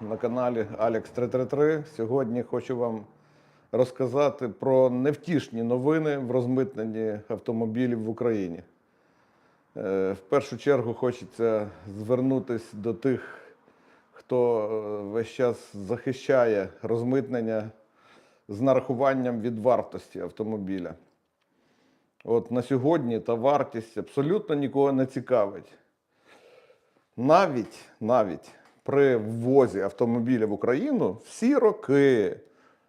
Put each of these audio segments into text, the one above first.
на каналі Alex 333. Сьогодні хочу вам розказати про невтішні новини в розмитненні автомобілів в Україні. Е, В першу чергу хочеться звернутися до тих, хто е, весь час захищає розмитнення з нарахуванням від вартості автомобіля. От на сьогодні та вартість абсолютно нікого не цікавить. Навіть, навіть при ввозі автомобіля в Україну всі роки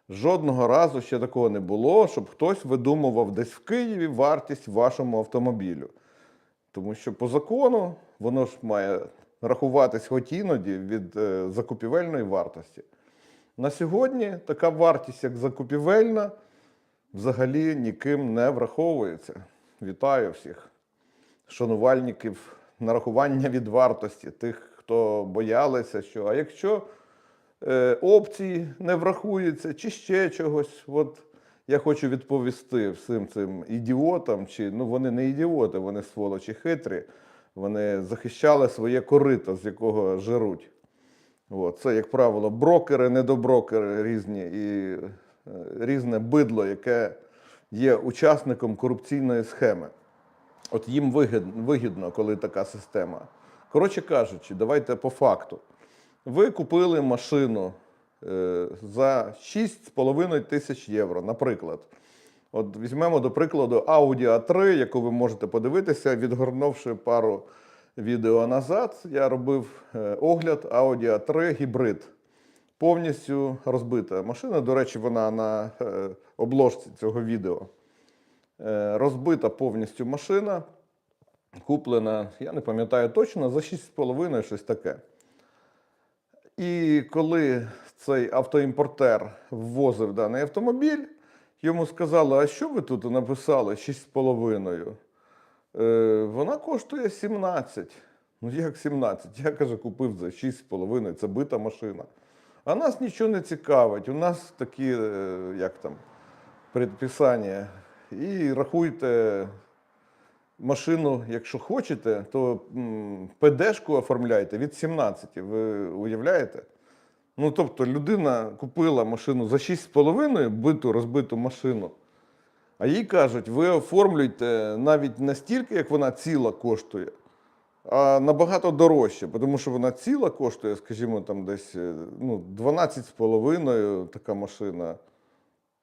жодного разу ще такого не було, щоб хтось видумував десь в Києві вартість вашому автомобілю. Тому що по закону воно ж має рахуватись хоч іноді від е, закупівельної вартості. На сьогодні така вартість, як закупівельна, взагалі ніким не враховується. Вітаю всіх шанувальників нарахування від вартості, тих, хто боялися, що а якщо е, опції не врахуються чи ще чогось, от я хочу відповісти всім цим ідіотам, чи ну вони не ідіоти, вони сволочі хитрі, вони захищали своє корито, з якого жируть. От, це, як правило, брокери, недоброкери різні і е, різне бидло, яке є учасником корупційної схеми. От їм вигідно, коли така система. Коротше кажучи, давайте по факту. Ви купили машину е, за 6,5 тисяч євро, наприклад. От візьмемо до прикладу Audi A3, яку ви можете подивитися, відгорнувши пару відео назад, я робив е, огляд Audi A3 гібрид. Повністю розбита машина. До речі, вона на е, обложці цього відео. Розбита повністю машина. Куплена, я не пам'ятаю точно, за 6,5 щось таке. І коли цей автоімпортер ввозив даний автомобіль, йому сказали, а що ви тут написали 6,5? Е, вона коштує 17. Ну як 17? Я каже, купив за 6,5, це бита машина. А нас нічого не цікавить. У нас такі, е, як там, предписання. І рахуйте машину, якщо хочете, то ПДшку оформляйте від 17. Ви уявляєте? Ну, тобто, людина купила машину за 6,5 биту, розбиту машину. А їй кажуть, ви оформлюйте навіть не стільки, як вона ціла коштує, а набагато дорожче, тому що вона ціла коштує, скажімо, там десь е, ну, 12,5 така машина.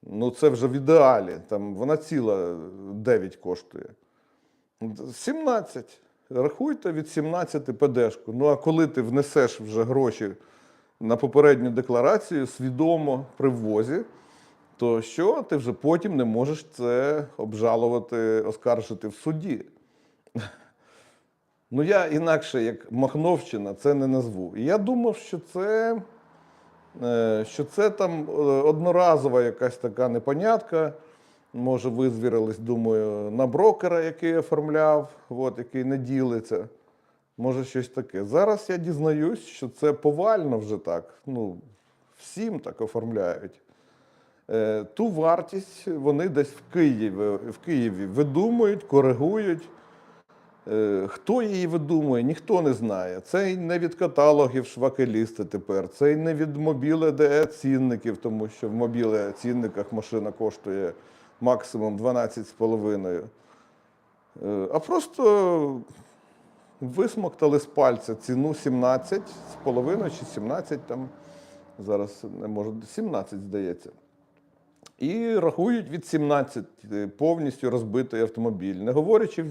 Ну, це вже в ідеалі. Там вона ціла 9 коштує. 17. Рахуйте від 17 ПДшку. Ну а коли ти внесеш вже гроші на попередню декларацію свідомо при ввозі, то що ти вже потім не можеш це обжалувати, оскаржити в суді. Ну, я інакше, як Махновщина, це не назву. І я думав, що це, е, що це там е, одноразова якась така непонятка. Може, ви звірились, думаю, на брокера, який оформляв, от, який не ділиться. Може, щось таке. Зараз я дізнаюсь, що це повально вже так. Ну, всім так оформляють. Е, Ту вартість вони десь в Києві, в Києві видумують, коригують. Е, Хто її видумує, ніхто не знає. Це й не від каталогів швакелісти тепер, це й не від мобіле ДЕ цінників, тому що в мобіле цінниках машина коштує максимум 12,5. Е, А просто висмоктали з пальця ціну 17,5 чи 17 там. Зараз не можу, 17, здається. І рахують від 17 повністю розбитий автомобіль, не говорячи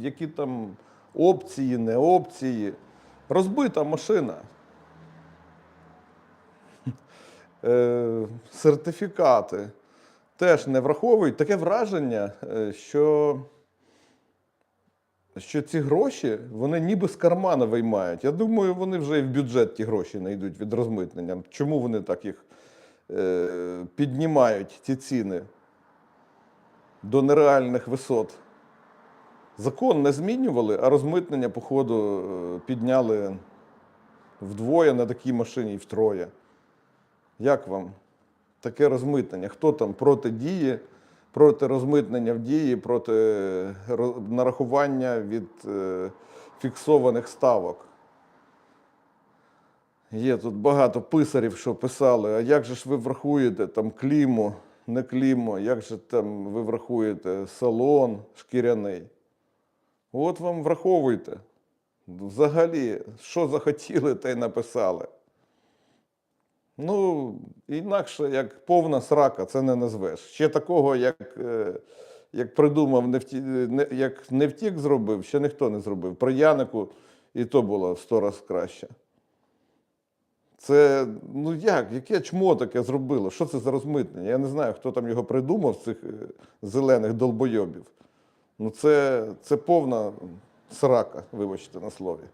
які там опції, не опції. Розбита машина. Е, Сертифікати теж не враховують. Таке враження, е, що, що ці гроші вони ніби з кармана виймають. Я думаю, вони вже і в бюджет ті гроші знайдуть від розмитнення. Чому вони так їх е, піднімають, ці ціни до нереальних висот? Закон не змінювали, а розмитнення, походу, е, підняли вдвоє на такій машині і втроє. Як вам таке розмитнення? Хто там проти дії, проти розмитнення в дії, проти нарахування від е, фіксованих ставок? Є тут багато писарів, що писали, а як же ж ви врахуєте там кліму, не кліму, як же там ви врахуєте салон шкіряний? От вам враховуйте. Взагалі, що захотіли, те й написали. Ну, інакше як повна срака, це не назвеш. Ще такого, як, е, як придумав, не вті, не, як не втік зробив, ще ніхто не зробив. Про Янику і то було в сто разів краще. Це, ну як, яке чмо таке зробило? Що це за розмитнення? Я не знаю, хто там його придумав, цих е, зелених долбойобів. Ну, це, це повна срака, вибачте на слові.